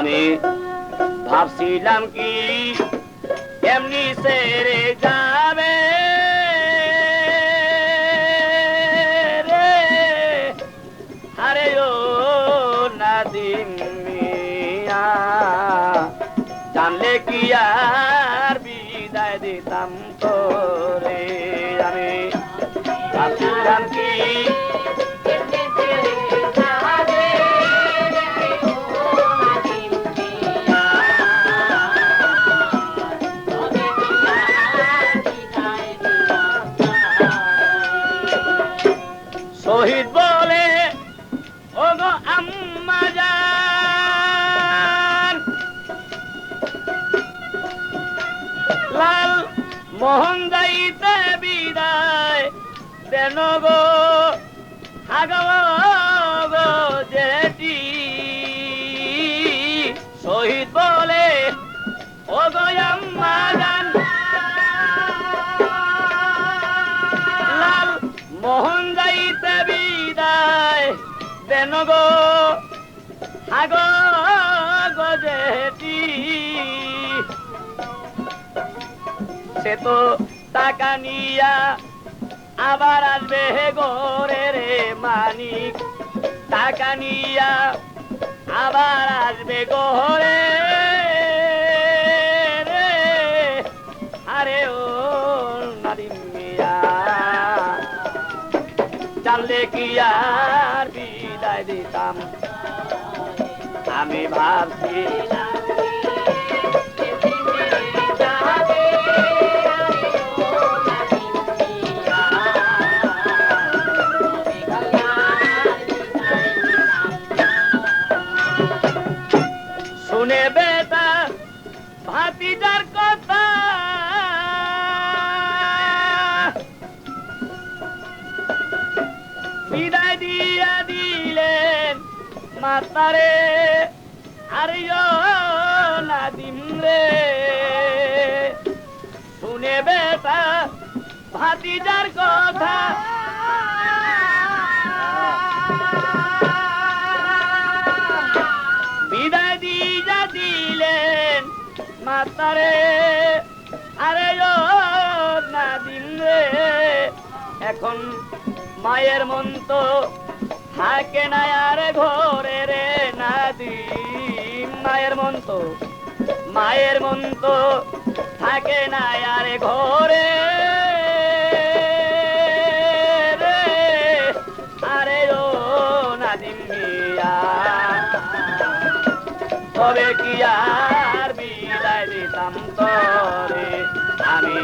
আমি ভাবছিলাম কি এমনি সেরে যাবে আরে ও জানলে কি আর বিদায় দিতাম তোরে? শহীদ বলে ও গো আম্মা লাল মোহন যাইতে বিদায় দেন গো, হাগব জেটি। শহীদ বলে ও গো আম্মা লাল মোহন দেন গো? হাগ গজেটি সে তো টাকা নিয়া আবার আসবে গোরে রে মানিক। টাকা নিয়া আবার আসবে গোরে আরে ও নাদিম মিয়া, জানলে কি আর দিতাম আমি ভাবছি শুনে বেটা ভাতিজার কথা বিদায় দিয়া দিলেন মাতারে আরে ও নাদিম রে শুনে বেটা ভাতিজার কথা। বিদায় দিয়া দিলেন মাতারে আরে ও নাদিম রে এখন মায়ের মন তো থাকে না আর ঘরে রে নাদিম মায়ের মন তো, মায়ের মন তো থাকে না আর ঘরে আরে ও নাদিম মিয়া, তবে কি আর বিদায় দিতাম তরে? আমি